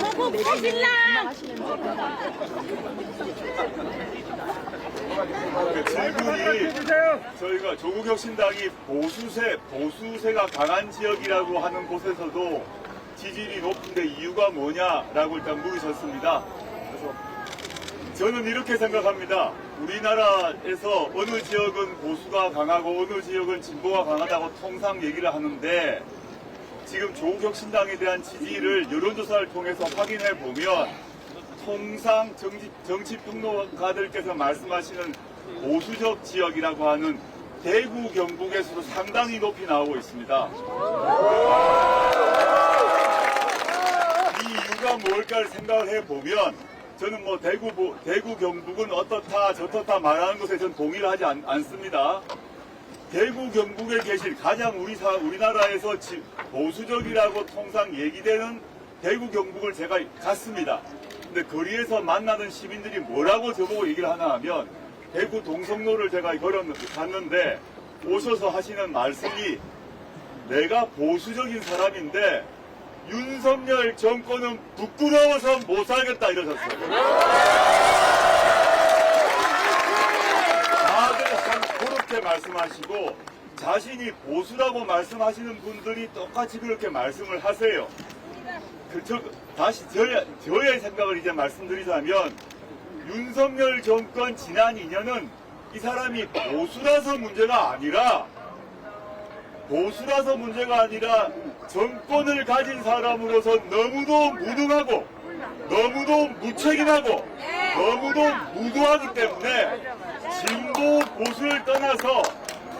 보고 그 질문이 저희가 조국혁신당이 보수세, 보수세가 강한 지역이라고 하는 곳에서도 지지율이 높은데 이유가 뭐냐라고 일단 물으셨습니다. 그래서 저는 이렇게 생각합니다. 우리나라에서 어느 지역은 보수가 강하고 어느 지역은 진보가 강하다고 통상 얘기를 하는데 지금 조국혁신당에 대한 지지를 여론조사를 통해서 확인해 보면 통상 정치, 정치 평론가들께서 말씀하시는 보수적 지역이라고 하는 대구 경북에서도 상당히 높이 나오고 있습니다. 이 이유가 뭘까를 생각을 해보면 저는 뭐 대구, 보- 대구 경북은 어떻다 저렇다 말하는 것에 저는 동의를 하지 않, 않습니다. 대구 경북에 계신 가장 우리 사, 우리나라에서 지- 보수적이라고 통상 얘기되는 대구 경북을 제가 갔습니다. 근데 거리에서 만나는 시민들이 뭐라고 저보고 얘기를 하나 하면 대구 동성로를 제가 걸어 갔는데 오셔서 하시는 말씀이 내가 보수적인 사람인데 윤석열 정권은 부끄러워서 못 살겠다 이러셨어요. 다들 참 그렇게 말씀하시고 자신이 보수라고 말씀하시는 분들이 똑같이 그렇게 말씀을 하세요. 그, 저, 다시 저의, 저의 생각을 이제 말씀드리자면 윤석열 정권 지난 2년은 이 사람이 보수라서 문제가 아니라 보수라서 문제가 아니라 정권을 가진 사람으로서 너무도 무능하고 너무도 무책임하고 너무도 무도하기 때문에 진보 보수를 떠나서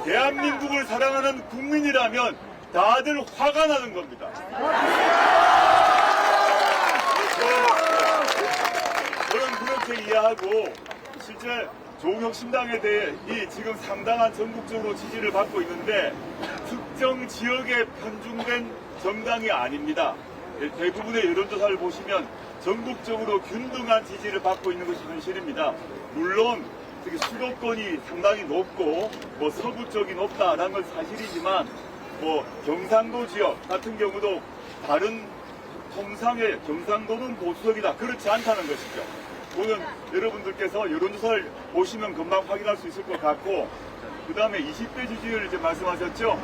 대한민국을 사랑하는 국민이라면 다들 화가 나는 겁니다. 저는 그렇게 이해하고 실제 조국혁신당에 대해 이 지금 상당한 전국적으로 지지를 받고 있는데 특정 지역에 편중된 정당이 아닙니다. 예, 대부분의 여론조사를 보시면 전국적으로 균등한 지지를 받고 있는 것이 현실입니다. 물론 특히 수도권이 상당히 높고 뭐 서부 쪽이 높다라는 건 사실이지만 뭐 경상도 지역 같은 경우도 다른 통상의 경상도는 보수적이다. 그렇지 않다는 것이죠. 오늘 여러분들께서 여론조사를 보시면 금방 확인할 수 있을 것 같고, 그 다음에 20대 지지율 이제 말씀하셨죠?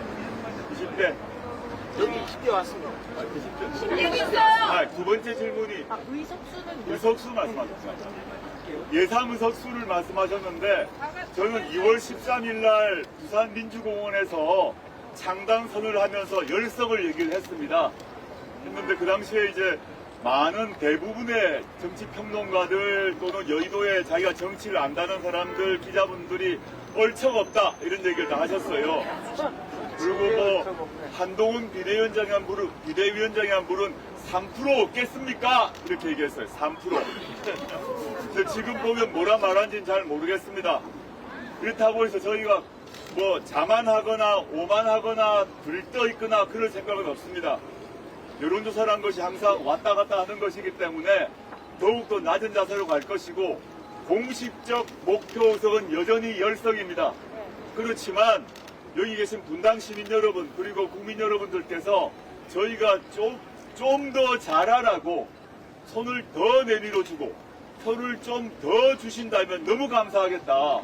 20대. 여기 10대 왔습니다. 20대. 여기 있어요. 아, 두 번째 질문이 아, 의석수는 몇 의석수 말씀하셨죠. 예상 의석수를 말씀하셨는데 저는 2월 13일 날 부산 민주공원에서 창당선을 하면서 열석을 얘기를 했습니다. 했는데 그 당시에 이제 많은 대부분의 정치 평론가들 또는 여의도에 자기가 정치를 안다는 사람들 기자분들이 얼척 없다 이런 얘기를 다 하셨어요. 그리고 뭐 한동훈 비대위원장이 한 분은 비대위원장이 한 분은 3% 없겠습니까? 이렇게 얘기했어요. 3%. 근데 지금 보면 뭐라 말한지는 잘 모르겠습니다. 그렇다고 해서 저희가 뭐 자만하거나 오만하거나 들떠 있거나 그럴 생각은 없습니다. 여론조사란 것이 항상 왔다 갔다 하는 것이기 때문에 더욱더 낮은 자세로 갈 것이고 공식적 목표 의석은 여전히 열석입니다. 그렇지만 여기 계신 분당 시민 여러분 그리고 국민 여러분들께서 저희가 좀좀더 잘하라고 손을 더 내밀어 주고 표를 좀 더 주신다면 너무 감사하겠다.